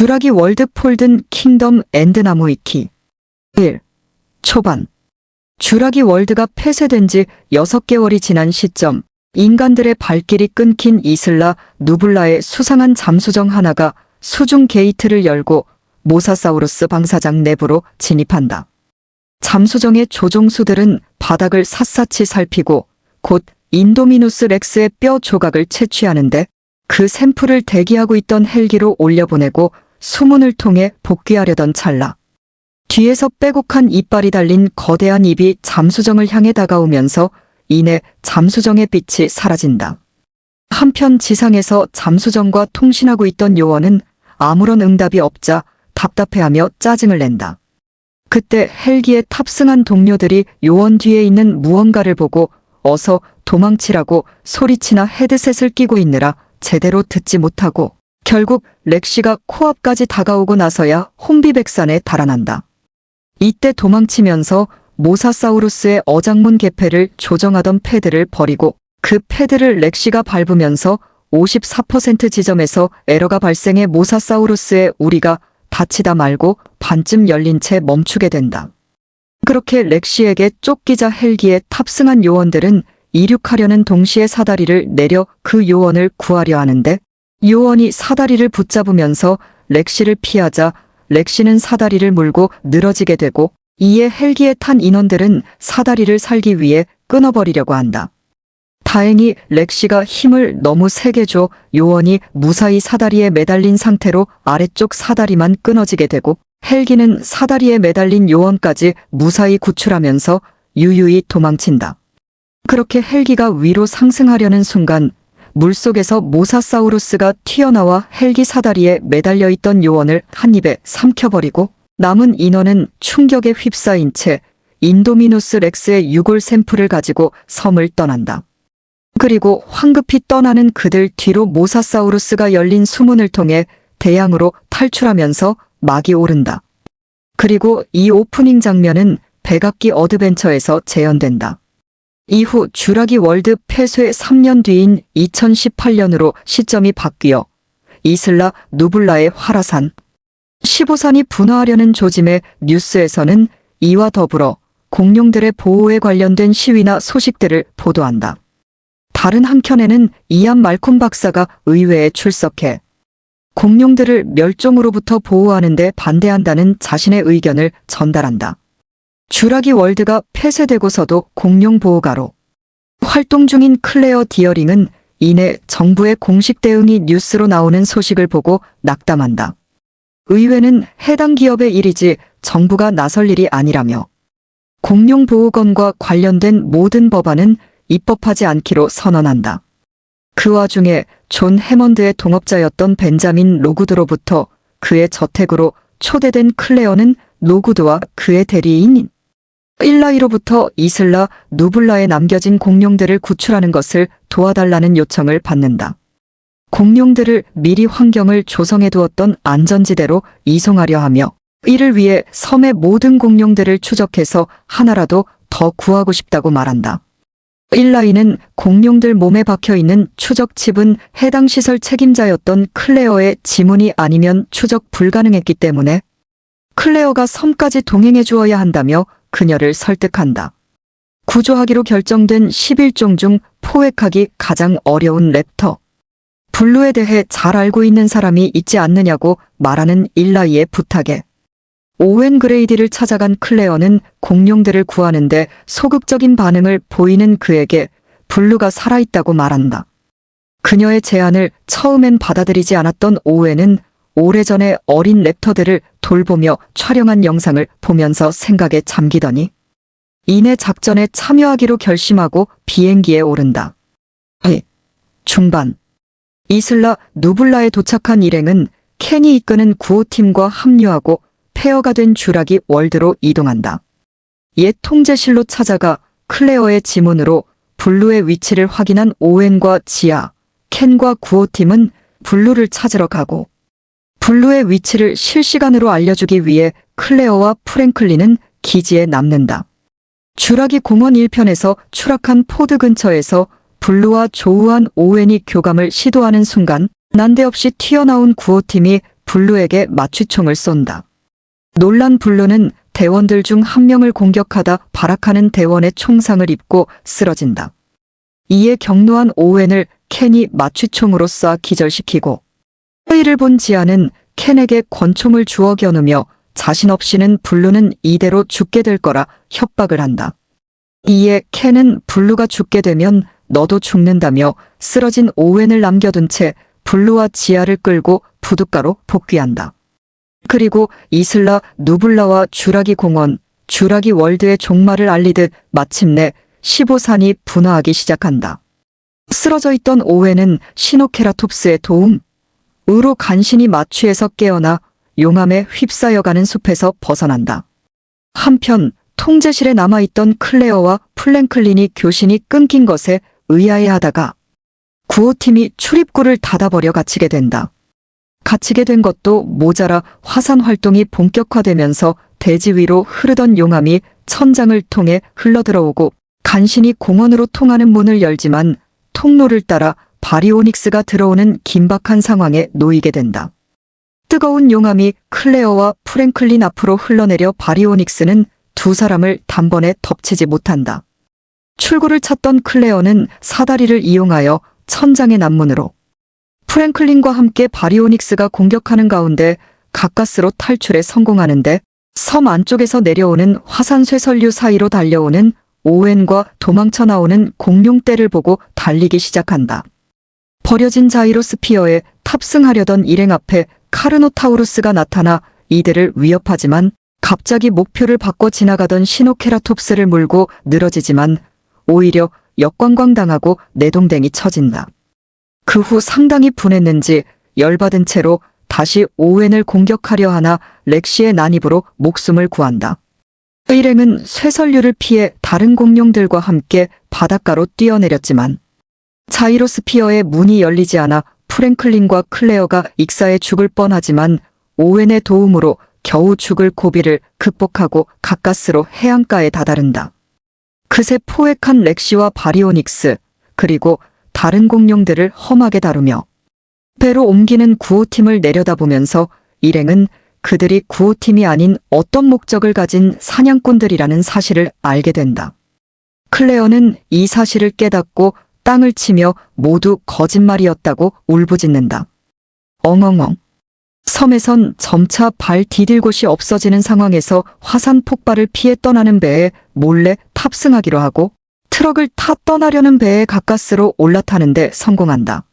쥬라기 월드 폴든 킹덤 앤드 나무위키 1. 초반 쥬라기 월드가 폐쇄된 지 6개월이 지난 시점 인간들의 발길이 끊긴 이슬라 누블라의 수상한 잠수정 하나가 수중 게이트를 열고 모사사우루스 방사장 내부로 진입한다. 잠수정의 조종수들은 바닥을 샅샅이 살피고 곧 인도미누스 렉스의 뼈 조각을 채취하는데 그 샘플을 대기하고 있던 헬기로 올려보내고 수문을 통해 복귀하려던 찰나. 뒤에서 빼곡한 이빨이 달린 거대한 입이 잠수정을 향해 다가오면서 이내 잠수정의 빛이 사라진다. 한편 지상에서 잠수정과 통신하고 있던 요원은 아무런 응답이 없자 답답해하며 짜증을 낸다. 그때 헬기에 탑승한 동료들이 요원 뒤에 있는 무언가를 보고 어서 도망치라고 소리치나 헤드셋을 끼고 있느라 제대로 듣지 못하고 결국 렉시가 코앞까지 다가오고 나서야 혼비백산에 달아난다. 이때 도망치면서 모사사우루스의 어장문 개폐를 조정하던 패드를 버리고 그 패드를 렉시가 밟으면서 54% 지점에서 에러가 발생해 모사사우루스의 우리가 다치다 말고 반쯤 열린 채 멈추게 된다. 그렇게 렉시에게 쫓기자 헬기에 탑승한 요원들은 이륙하려는 동시에 사다리를 내려 그 요원을 구하려 하는데 요원이 사다리를 붙잡으면서 렉시를 피하자 렉시는 사다리를 물고 늘어지게 되고 이에 헬기에 탄 인원들은 사다리를 살기 위해 끊어버리려고 한다. 다행히 렉시가 힘을 너무 세게 줘 요원이 무사히 사다리에 매달린 상태로 아래쪽 사다리만 끊어지게 되고 헬기는 사다리에 매달린 요원까지 무사히 구출하면서 유유히 도망친다. 그렇게 헬기가 위로 상승하려는 순간 물속에서 모사사우루스가 튀어나와 헬기 사다리에 매달려 있던 요원을 한 입에 삼켜버리고 남은 인원은 충격에 휩싸인 채 인도미누스 렉스의 유골 샘플을 가지고 섬을 떠난다. 그리고 황급히 떠나는 그들 뒤로 모사사우루스가 열린 수문을 통해 대양으로 탈출하면서 막이 오른다. 그리고 이 오프닝 장면은 백악기 어드벤처에서 재현된다. 이후 쥬라기 월드 폐쇄 3년 뒤인 2018년으로 시점이 바뀌어 이슬라 누블라의 화라산 15산이 분화하려는 조짐의 뉴스에서는 이와 더불어 공룡들의 보호에 관련된 시위나 소식들을 보도한다. 다른 한켠에는 이안 말콤 박사가 의회에 출석해 공룡들을 멸종으로부터 보호하는 데 반대한다는 자신의 의견을 전달한다. 쥬라기 월드가 폐쇄되고서도 공룡 보호가로 활동 중인 클레어 디어링은 이내 정부의 공식 대응이 뉴스로 나오는 소식을 보고 낙담한다. 의회는 해당 기업의 일이지 정부가 나설 일이 아니라며 공룡 보호건과 관련된 모든 법안은 입법하지 않기로 선언한다. 그 와중에 존 해먼드의 동업자였던 벤자민 로구드로부터 그의 저택으로 초대된 클레어는 로구드와 그의 대리인 일라이로부터 이슬라 누블라에 남겨진 공룡들을 구출하는 것을 도와달라는 요청을 받는다. 공룡들을 미리 환경을 조성해 두었던 안전지대로 이송하려 하며 이를 위해 섬의 모든 공룡들을 추적해서 하나라도 더 구하고 싶다고 말한다. 일라이는 공룡들 몸에 박혀 있는 추적칩은 해당 시설 책임자였던 클레어의 지문이 아니면 추적 불가능했기 때문에 클레어가 섬까지 동행해 주어야 한다며 그녀를 설득한다. 구조하기로 결정된 11종 중 포획하기 가장 어려운 랩터. 블루에 대해 잘 알고 있는 사람이 있지 않느냐고 말하는 일라이의 부탁에 오웬 그레이디를 찾아간 클레어는 공룡들을 구하는데 소극적인 반응을 보이는 그에게 블루가 살아있다고 말한다. 그녀의 제안을 처음엔 받아들이지 않았던 오웬은 오래전에 어린 랩터들을 돌보며 촬영한 영상을 보면서 생각에 잠기더니 이내 작전에 참여하기로 결심하고 비행기에 오른다. 해. 중반. 이슬라 누블라에 도착한 일행은 켄이 이끄는 구호팀과 합류하고 폐허가 된 주라기 월드로 이동한다. 옛 통제실로 찾아가 클레어의 지문으로 블루의 위치를 확인한 오웬과 지아, 켄과 구호팀은 블루를 찾으러 가고 블루의 위치를 실시간으로 알려주기 위해 클레어와 프랭클린은 기지에 남는다. 주라기 공원 1편에서 추락한 포드 근처에서 블루와 조우한 오웬이 교감을 시도하는 순간 난데없이 튀어나온 구호팀이 블루에게 마취총을 쏜다. 놀란 블루는 대원들 중 한 명을 공격하다 발악하는 대원의 총상을 입고 쓰러진다. 이에 경노한 오웬을 켄이 마취총으로 쏴 기절시키고 이를 본 지아는 켄에게 권총을 주워 겨누며 자신 없이는 블루는 이대로 죽게 될 거라 협박을 한다. 이에 켄은 블루가 죽게 되면 너도 죽는다며 쓰러진 오웬을 남겨둔 채 블루와 지아를 끌고 부둣가로 복귀한다. 그리고 이슬라, 누블라와 주라기 공원, 주라기 월드의 종말을 알리듯 마침내 15산이 분화하기 시작한다. 쓰러져 있던 오웬은 시노케라톱스의 도움, 으로 간신히 마취에서 깨어나 용암에 휩싸여가는 숲에서 벗어난다. 한편 통제실에 남아있던 클레어와 플랭클린이 교신이 끊긴 것에 의아해하다가 구호팀이 출입구를 닫아버려 갇히게 된다. 갇히게 된 것도 모자라 화산 활동이 본격화되면서 대지 위로 흐르던 용암이 천장을 통해 흘러들어오고 간신히 공원으로 통하는 문을 열지만 통로를 따라 바리오닉스가 들어오는 긴박한 상황에 놓이게 된다. 뜨거운 용암이 클레어와 프랭클린 앞으로 흘러내려 바리오닉스는 두 사람을 단번에 덮치지 못한다. 출구를 찾던 클레어는 사다리를 이용하여 천장의 난문으로 프랭클린과 함께 바리오닉스가 공격하는 가운데 가까스로 탈출에 성공하는데 섬 안쪽에서 내려오는 화산 쇠설류 사이로 달려오는 오웬과 도망쳐 나오는 공룡떼를 보고 달리기 시작한다. 버려진 자이로스피어에 탑승하려던 일행 앞에 카르노타우루스가 나타나 이들을 위협하지만 갑자기 목표를 바꿔 지나가던 시노케라톱스를 물고 늘어지지만 오히려 역광광당하고 내동댕이 쳐진다. 그 후 상당히 분했는지 열받은 채로 다시 오웬을 공격하려 하나 렉시의 난입으로 목숨을 구한다. 일행은 쇠설류를 피해 다른 공룡들과 함께 바닷가로 뛰어내렸지만 자이로스피어의 문이 열리지 않아 프랭클린과 클레어가 익사에 죽을 뻔하지만 오웬의 도움으로 겨우 죽을 고비를 극복하고 가까스로 해안가에 다다른다. 그새 포획한 렉시와 바리오닉스 그리고 다른 공룡들을 험하게 다루며 배로 옮기는 구호팀을 내려다보면서 일행은 그들이 구호팀이 아닌 어떤 목적을 가진 사냥꾼들이라는 사실을 알게 된다. 클레어는 이 사실을 깨닫고 땅을 치며 모두 거짓말이었다고 울부짖는다. 엉엉엉. 섬에선 점차 발 디딜 곳이 없어지는 상황에서 화산 폭발을 피해 떠나는 배에 몰래 탑승하기로 하고 트럭을 타 떠나려는 배에 가까스로 올라타는데 성공한다.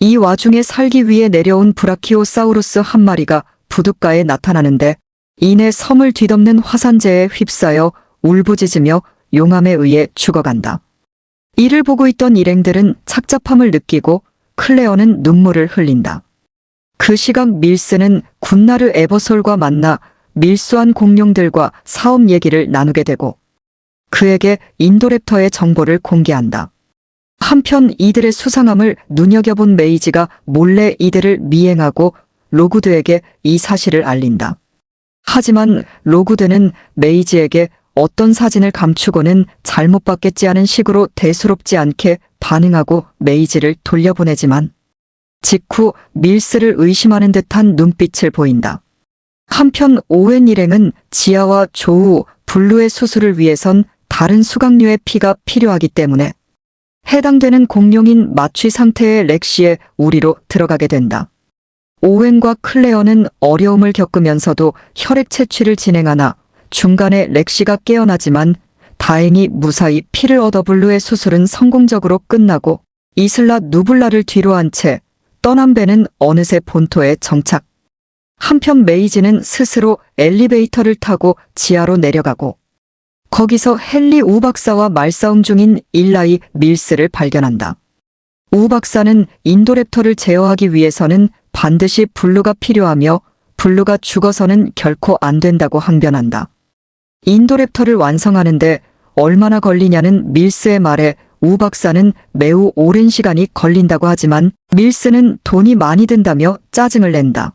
이 와중에 살기 위해 내려온 브라키오사우루스 한 마리가 부둣가에 나타나는데 이내 섬을 뒤덮는 화산재에 휩싸여 울부짖으며 용암에 의해 죽어간다. 이를 보고 있던 일행들은 착잡함을 느끼고 클레어는 눈물을 흘린다. 그 시각 밀스는 군나르 에버솔과 만나 밀수한 공룡들과 사업 얘기를 나누게 되고 그에게 인도랩터의 정보를 공개한다. 한편 이들의 수상함을 눈여겨본 메이지가 몰래 이들을 미행하고 로구드에게 이 사실을 알린다. 하지만 로구드는 메이지에게 어떤 사진을 감추고는 잘못 받겠지 하는 식으로 대수롭지 않게 반응하고 메이지를 돌려보내지만 직후 밀스를 의심하는 듯한 눈빛을 보인다. 한편 오웬 일행은 지아와 조우, 블루의 수술을 위해선 다른 수강류의 피가 필요하기 때문에 해당되는 공룡인 마취 상태의 렉시의 우리로 들어가게 된다. 오웬과 클레어는 어려움을 겪으면서도 혈액 채취를 진행하나 중간에 렉시가 깨어나지만 다행히 무사히 피를 얻어 블루의 수술은 성공적으로 끝나고 이슬라 누블라를 뒤로 한 채 떠난 배는 어느새 본토에 정착. 한편 메이지는 스스로 엘리베이터를 타고 지하로 내려가고 거기서 헨리 우 박사와 말싸움 중인 일라이 밀스를 발견한다. 우 박사는 인도랩터를 제어하기 위해서는 반드시 블루가 필요하며 블루가 죽어서는 결코 안 된다고 항변한다. 인도랩터를 완성하는데 얼마나 걸리냐는 밀스의 말에 우 박사는 매우 오랜 시간이 걸린다고 하지만 밀스는 돈이 많이 든다며 짜증을 낸다.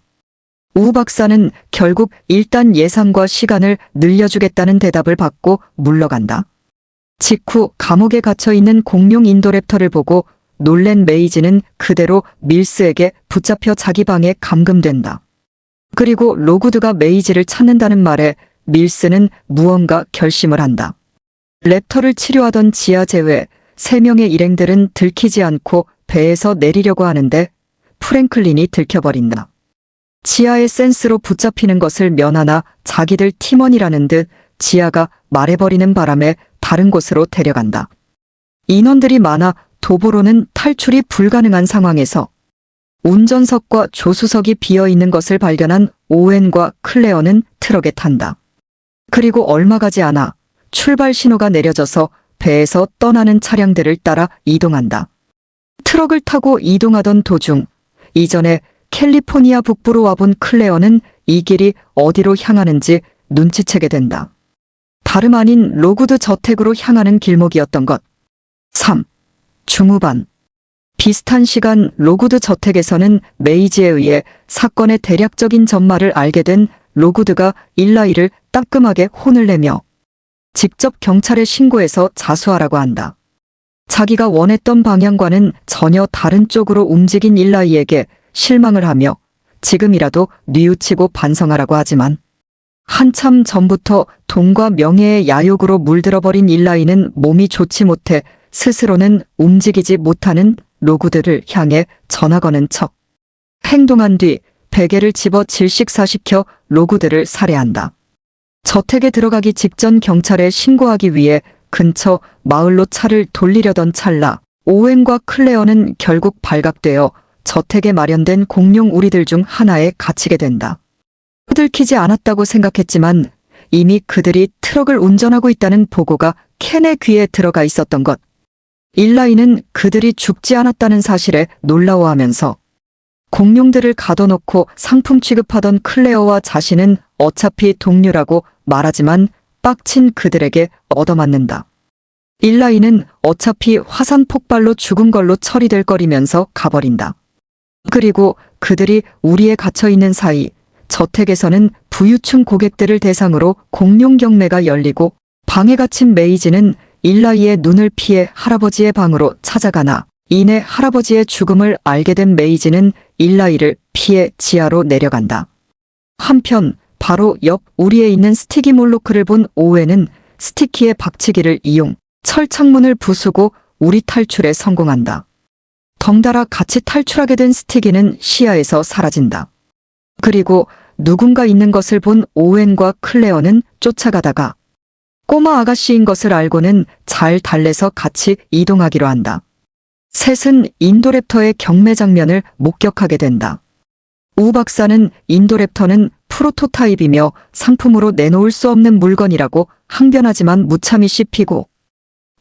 우 박사는 결국 일단 예산과 시간을 늘려주겠다는 대답을 받고 물러간다. 직후 감옥에 갇혀 있는 공룡 인도랩터를 보고 놀랜 메이지는 그대로 밀스에게 붙잡혀 자기 방에 감금된다. 그리고 로구드가 메이지를 찾는다는 말에 밀스는 무언가 결심을 한다. 랩터를 치료하던 지하 제외 세 명의 일행들은 들키지 않고 배에서 내리려고 하는데 프랭클린이 들켜버린다. 지하의 센스로 붙잡히는 것을 면하나 자기들 팀원이라는 듯 지하가 말해버리는 바람에 다른 곳으로 데려간다. 인원들이 많아 도보로는 탈출이 불가능한 상황에서 운전석과 조수석이 비어 있는 것을 발견한 오웬과 클레어는 트럭에 탄다. 그리고 얼마 가지 않아 출발 신호가 내려져서 배에서 떠나는 차량들을 따라 이동한다. 트럭을 타고 이동하던 도중 이전에 캘리포니아 북부로 와본 클레어는 이 길이 어디로 향하는지 눈치채게 된다. 다름 아닌 로구드 저택으로 향하는 길목이었던 것. 3. 중후반. 비슷한 시간 로구드 저택에서는 메이지에 의해 사건의 대략적인 전말을 알게 된 로구드가 일라이를 따끔하게 혼을 내며 직접 경찰에 신고해서 자수하라고 한다. 자기가 원했던 방향과는 전혀 다른 쪽으로 움직인 일라이에게 실망을 하며 지금이라도 뉘우치고 반성하라고 하지만 한참 전부터 돈과 명예의 야욕으로 물들어버린 일라이는 몸이 좋지 못해 스스로는 움직이지 못하는 로구드를 향해 전화 거는 척. 행동한 뒤 베개를 집어 질식사시켜 로구드를 살해한다. 저택에 들어가기 직전 경찰에 신고하기 위해 근처 마을로 차를 돌리려던 찰나 오웬과 클레어는 결국 발각되어 저택에 마련된 공룡 우리들 중 하나에 갇히게 된다. 들키지 않았다고 생각했지만 이미 그들이 트럭을 운전하고 있다는 보고가 켄의 귀에 들어가 있었던 것. 일라이는 그들이 죽지 않았다는 사실에 놀라워하면서 공룡들을 가둬놓고 상품 취급하던 클레어와 자신은 어차피 동료라고 말하지만 빡친 그들에게 얻어맞는다. 일라이는 어차피 화산 폭발로 죽은 걸로 처리될 거리면서 가버린다. 그리고 그들이 우리에 갇혀 있는 사이 저택에서는 부유층 고객들을 대상으로 공룡 경매가 열리고 방에 갇힌 메이지는 일라이의 눈을 피해 할아버지의 방으로 찾아가나 이내 할아버지의 죽음을 알게 된 메이지는 일라이를 피해 지하로 내려간다. 한편 바로 옆 우리에 있는 스티기 몰로크를 본 오웨는 스티키의 박치기를 이용 철창문을 부수고 우리 탈출에 성공한다. 덩달아 같이 탈출하게 된 스티기는 시야에서 사라진다. 그리고 누군가 있는 것을 본 오웬과 클레어는 쫓아가다가 꼬마 아가씨인 것을 알고는 잘 달래서 같이 이동하기로 한다. 셋은 인도랩터의 경매 장면을 목격하게 된다. 우 박사는 인도랩터는 프로토타입이며 상품으로 내놓을 수 없는 물건이라고 항변하지만 무참히 씹히고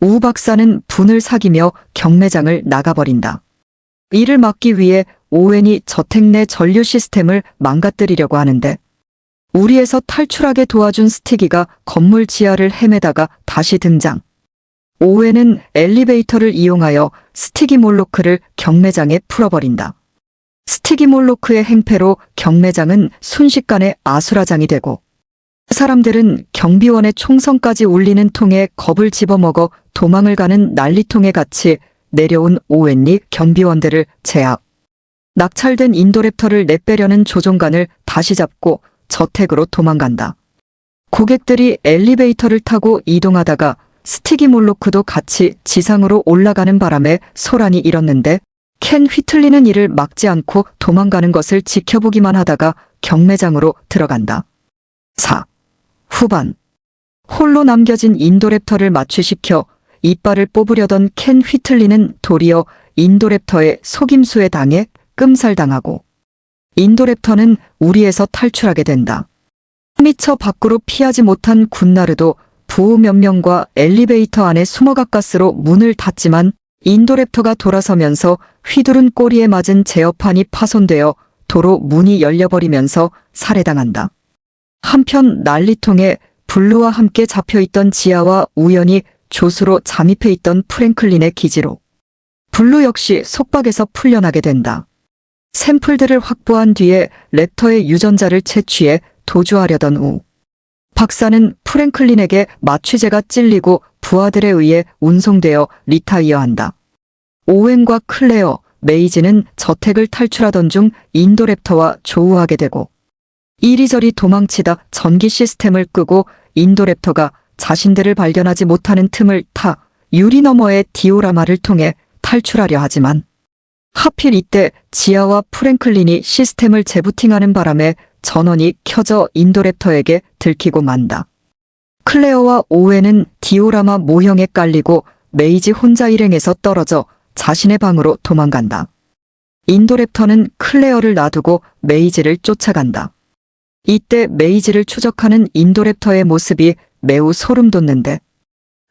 우 박사는 분을 사기며 경매장을 나가버린다. 이를 막기 위해 오웬이 저택 내 전류 시스템을 망가뜨리려고 하는데 우리에서 탈출하게 도와준 스티기가 건물 지하를 헤매다가 다시 등장. 오웬은 엘리베이터를 이용하여 스티기 몰로크를 경매장에 풀어버린다. 스티기 몰로크의 행패로 경매장은 순식간에 아수라장이 되고 사람들은 경비원의 총성까지 울리는 통에 겁을 집어먹어 도망을 가는 난리통에 갇히 내려온 오웬리 경비원들을 제압. 낙찰된 인도랩터를 내빼려는 조종관을 다시 잡고 저택으로 도망간다. 고객들이 엘리베이터를 타고 이동하다가 스티기 몰로크도 같이 지상으로 올라가는 바람에 소란이 일었는데 켄 휘틀리는 이를 막지 않고 도망가는 것을 지켜보기만 하다가 경매장으로 들어간다. 4. 후반. 홀로 남겨진 인도랩터를 마취시켜 이빨을 뽑으려던 켄 휘틀리는 도리어 인도랩터의 속임수에 당해 끔살당하고 인도랩터는 우리에서 탈출하게 된다. 미처 밖으로 피하지 못한 군나르도 부호 몇 명과 엘리베이터 안에 숨어가까스로 문을 닫지만 인도랩터가 돌아서면서 휘두른 꼬리에 맞은 제어판이 파손되어 도로 문이 열려버리면서 살해당한다. 한편 난리통에 블루와 함께 잡혀있던 지아와 우연히 조수로 잠입해 있던 프랭클린의 기지로 블루 역시 속박에서 풀려나게 된다. 샘플들을 확보한 뒤에 랩터의 유전자를 채취해 도주하려던 우. 박사는 프랭클린에게 마취제가 찔리고 부하들에 의해 운송되어 리타이어한다. 오웬과 클레어, 메이지는 저택을 탈출하던 중 인도랩터와 조우하게 되고 이리저리 도망치다 전기 시스템을 끄고 인도랩터가 자신들을 발견하지 못하는 틈을 타 유리 너머의 디오라마를 통해 탈출하려 하지만 하필 이때 지아와 프랭클린이 시스템을 재부팅하는 바람에 전원이 켜져 인도랩터에게 들키고 만다. 클레어와 오웬은 디오라마 모형에 깔리고 메이지 혼자 일행에서 떨어져 자신의 방으로 도망간다. 인도랩터는 클레어를 놔두고 메이지를 쫓아간다. 이때 메이지를 추적하는 인도랩터의 모습이 매우 소름 돋는데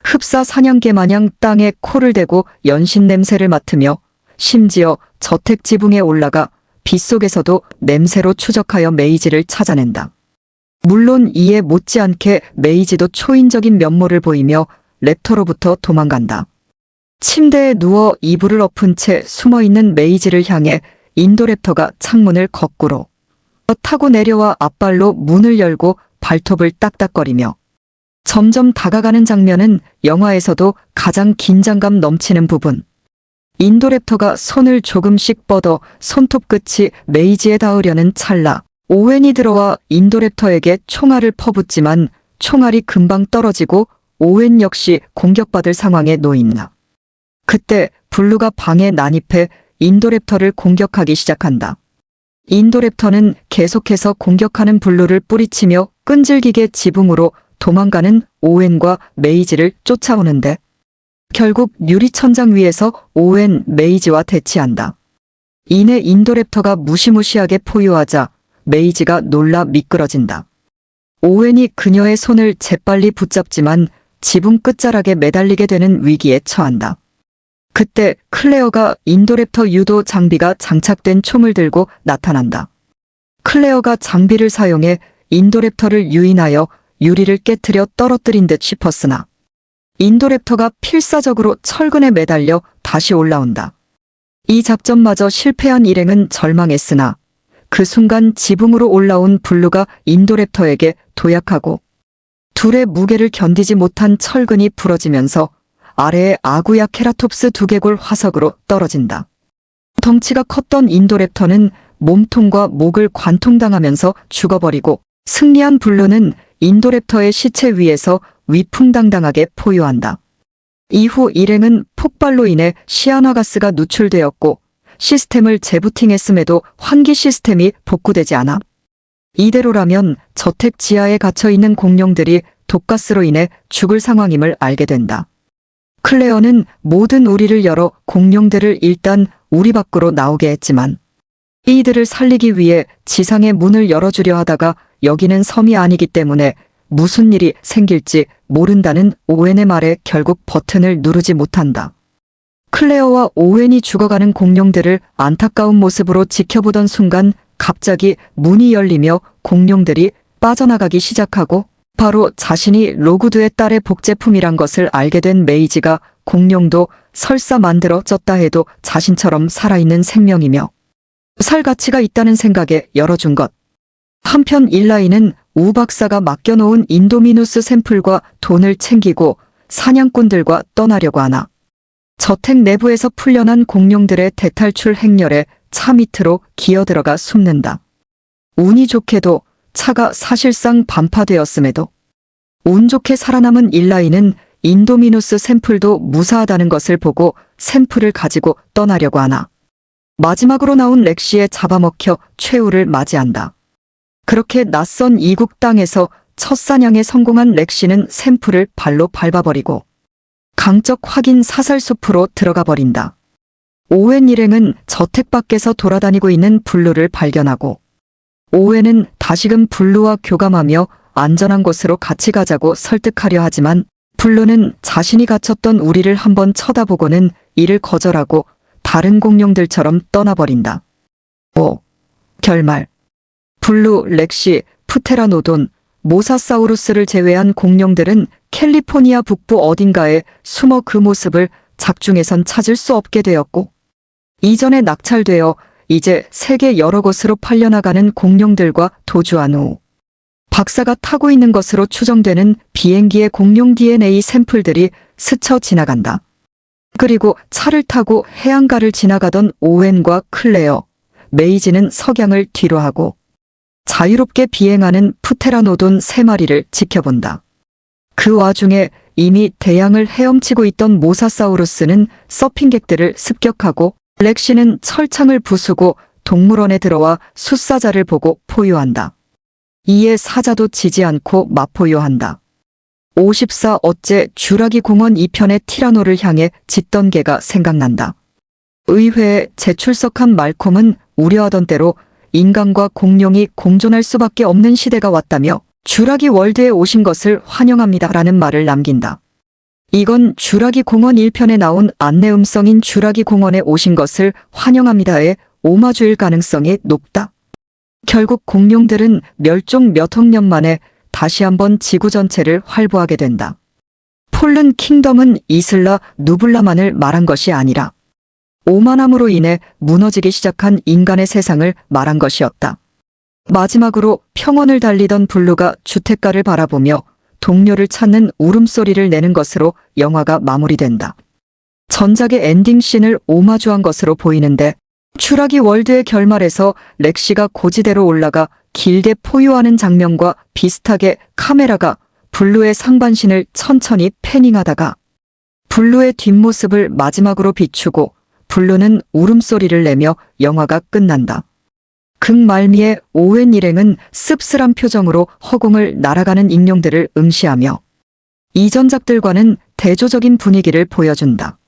흡사 사냥개 마냥 땅에 코를 대고 연신 냄새를 맡으며 심지어 저택 지붕에 올라가 빗속에서도 냄새로 추적하여 메이지를 찾아낸다. 물론 이에 못지않게 메이지도 초인적인 면모를 보이며 랩터로부터 도망간다. 침대에 누워 이불을 엎은 채 숨어있는 메이지를 향해 인도랩터가 창문을 거꾸로 타고 내려와 앞발로 문을 열고 발톱을 딱딱거리며 점점 다가가는 장면은 영화에서도 가장 긴장감 넘치는 부분. 인도랩터가 손을 조금씩 뻗어 손톱 끝이 메이지에 닿으려는 찰나 오웬이 들어와 인도랩터에게 총알을 퍼붓지만 총알이 금방 떨어지고 오웬 역시 공격받을 상황에 놓인다. 그때 블루가 방에 난입해 인도랩터를 공격하기 시작한다. 인도랩터는 계속해서 공격하는 블루를 뿌리치며 끈질기게 지붕으로 도망가는 오웬과 메이지를 쫓아오는데 결국 유리천장 위에서 오웬, 메이지와 대치한다. 이내 인도랩터가 무시무시하게 포효하자 메이지가 놀라 미끄러진다. 오웬이 그녀의 손을 재빨리 붙잡지만 지붕 끝자락에 매달리게 되는 위기에 처한다. 그때 클레어가 인도랩터 유도 장비가 장착된 총을 들고 나타난다. 클레어가 장비를 사용해 인도랩터를 유인하여 유리를 깨트려 떨어뜨린 듯 싶었으나 인도랩터가 필사적으로 철근에 매달려 다시 올라온다. 이 작전마저 실패한 일행은 절망했으나 그 순간 지붕으로 올라온 블루가 인도랩터에게 도약하고 둘의 무게를 견디지 못한 철근이 부러지면서 아래에 아구야 케라톱스 두개골 화석으로 떨어진다. 덩치가 컸던 인도랩터는 몸통과 목을 관통당하면서 죽어버리고 승리한 블루는 인도랩터의 시체 위에서 위풍당당하게 포효한다. 이후 일행은 폭발로 인해 시아나가스가 누출되었고 시스템을 재부팅했음에도 환기 시스템이 복구되지 않아 이대로라면 저택 지하에 갇혀 있는 공룡들이 독가스로 인해 죽을 상황임을 알게 된다. 클레어는 모든 우리를 열어 공룡들을 일단 우리 밖으로 나오게 했지만 이들을 살리기 위해 지상의 문을 열어주려 하다가 여기는 섬이 아니기 때문에 무슨 일이 생길지 모른다는 오웬의 말에 결국 버튼을 누르지 못한다. 클레어와 오웬이 죽어가는 공룡들을 안타까운 모습으로 지켜보던 순간 갑자기 문이 열리며 공룡들이 빠져나가기 시작하고 바로 자신이 로구드의 딸의 복제품이란 것을 알게 된 메이지가 공룡도 설사 만들어졌다 해도 자신처럼 살아있는 생명이며 살 가치가 있다는 생각에 열어준 것. 한편 일라이는 우 박사가 맡겨놓은 인도미누스 샘플과 돈을 챙기고 사냥꾼들과 떠나려고 하나. 저택 내부에서 풀려난 공룡들의 대탈출 행렬에 차 밑으로 기어들어가 숨는다. 운이 좋게도 차가 사실상 반파되었음에도 운 좋게 살아남은 일라이는 인도미누스 샘플도 무사하다는 것을 보고 샘플을 가지고 떠나려고 하나. 마지막으로 나온 렉시에 잡아먹혀 최후를 맞이한다. 그렇게 낯선 이국 땅에서 첫 사냥에 성공한 렉시는 샘플을 발로 밟아버리고 강적 확인 사살 숲으로 들어가 버린다. 오웬 일행은 저택 밖에서 돌아다니고 있는 블루를 발견하고 오웬은 다시금 블루와 교감하며 안전한 곳으로 같이 가자고 설득하려 하지만 블루는 자신이 갇혔던 우리를 한번 쳐다보고는 이를 거절하고 다른 공룡들처럼 떠나버린다. 5. 결말 블루, 렉시, 푸테라노돈, 모사사우루스를 제외한 공룡들은 캘리포니아 북부 어딘가에 숨어 그 모습을 작중에선 찾을 수 없게 되었고 이전에 낙찰되어 이제 세계 여러 곳으로 팔려나가는 공룡들과 도주한 후 박사가 타고 있는 것으로 추정되는 비행기의 공룡 DNA 샘플들이 스쳐 지나간다. 그리고 차를 타고 해안가를 지나가던 오웬과 클레어, 메이지는 석양을 뒤로 하고 자유롭게 비행하는 프테라노돈 세 마리를 지켜본다. 그 와중에 이미 대양을 헤엄치고 있던 모사사우루스는 서핑객들을 습격하고 렉시는 철창을 부수고 동물원에 들어와 숫사자를 보고 포효한다. 이에 사자도 지지 않고 마포효한다. 54 어째 쥬라기 공원 2편의 티라노를 향해 짖던 개가 생각난다. 의회에 재출석한 말콤은 우려하던 대로 인간과 공룡이 공존할 수밖에 없는 시대가 왔다며 쥬라기 월드에 오신 것을 환영합니다라는 말을 남긴다. 이건 쥬라기 공원 1편에 나온 안내음성인 쥬라기 공원에 오신 것을 환영합니다의 오마주일 가능성이 높다. 결국 공룡들은 멸종 몇억 년 만에 다시 한번 지구 전체를 활보하게 된다. 폴른 킹덤은 이슬라 누블라만을 말한 것이 아니라 오만함으로 인해 무너지기 시작한 인간의 세상을 말한 것이었다. 마지막으로 평원을 달리던 블루가 주택가를 바라보며 동료를 찾는 울음소리를 내는 것으로 영화가 마무리된다. 전작의 엔딩 씬을 오마주한 것으로 보이는데 추락이 월드의 결말에서 렉시가 고지대로 올라가 길게 포효하는 장면과 비슷하게 카메라가 블루의 상반신을 천천히 패닝하다가 블루의 뒷모습을 마지막으로 비추고 블루는 울음소리를 내며 영화가 끝난다. 극말미에 오웬 일행은 씁쓸한 표정으로 허공을 날아가는 익룡들을 응시하며 이전작들과는 대조적인 분위기를 보여준다.